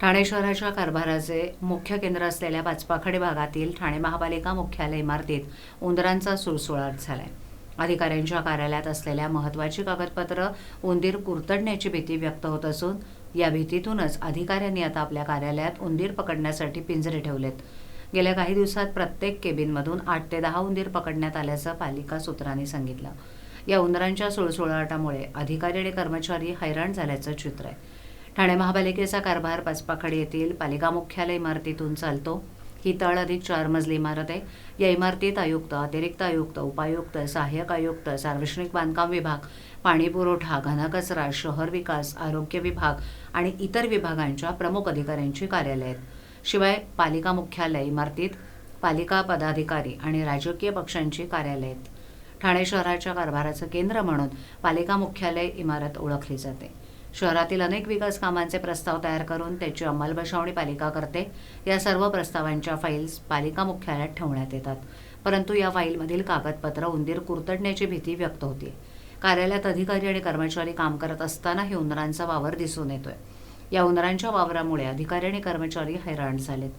ठाणे शहराच्या कारभाराचे मुख्य केंद्र असलेल्या पाचपाखडे भागातील ठाणे महापालिका मुख्यालय इमारतीत उंदरांचा सुळसुळाट झालाय. अधिकाऱ्यांच्या कार्यालयात असलेल्या महत्त्वाची कागदपत्र उंदीर कुरतडण्याची भीती व्यक्त होत असून या भीतीतूनच अधिकाऱ्यांनी आता आपल्या कार्यालयात उंदीर पकडण्यासाठी पिंजरे ठेवलेत. गेल्या काही दिवसात प्रत्येक केबिनमधून आठ ते दहा उंदीर पकडण्यात आल्याचं पालिका सूत्रांनी सांगितलं. या उंदरांच्या सुळसुळाटामुळे अधिकारी आणि कर्मचारी हैराण झाल्याचं चित्र आहे. ठाणे महापालिकेचा कारभार पाचपाखडी येथील पालिका मुख्यालय इमारतीतून चालतो. ही तळ अधिक चार मजली इमारत आहे. या इमारतीत आयुक्त अतिरिक्त आयुक्त उपायुक्त सहाय्यक आयुक्त सार्वजनिक बांधकाम विभाग पाणीपुरवठा घनकचरा शहर विकास आरोग्य विभाग आणि इतर विभागांच्या प्रमुख अधिकाऱ्यांची कार्यालय आहेत. शिवाय पालिका मुख्यालय इमारतीत पालिका पदाधिकारी आणि राजकीय पक्षांची कार्यालय आहेत. ठाणे शहराच्या कारभाराचं केंद्र म्हणून पालिका मुख्यालय इमारत ओळखली जाते. शहरातील अनेक विकास कामांचे प्रस्ताव तयार करून त्याची अंमलबजावणी पालिका करते. या सर्व प्रस्तावांच्या फाईल्स पालिका मुख्यालयात ठेवण्यात येतात. परंतु या फाईलमधील कागदपत्र उंदीर कुरतडण्याची भीती व्यक्त होती. कार्यालयात अधिकारी आणि कर्मचारी काम करत असतानाही उंदरांचा वावर दिसून येतोय. या उंदरांच्या वावरामुळे अधिकारी आणि कर्मचारी हैराण झालेत.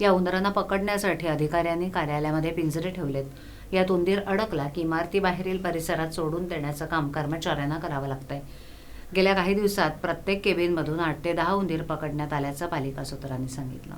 या उंदरांना पकडण्यासाठी अधिकाऱ्यांनी कार्यालयामध्ये पिंजरे ठेवलेत. यात उंदीर अडकला की इमारतीबाहेरील परिसरात सोडून देण्याचं काम कर्मचाऱ्यांना करावं लागतंय. गेल्या काही दिवसात प्रत्येक केबिनमधून आठ ते दहा उंदीर पकडण्यात आल्याचं पालिका सूत्रांनी सांगितलं.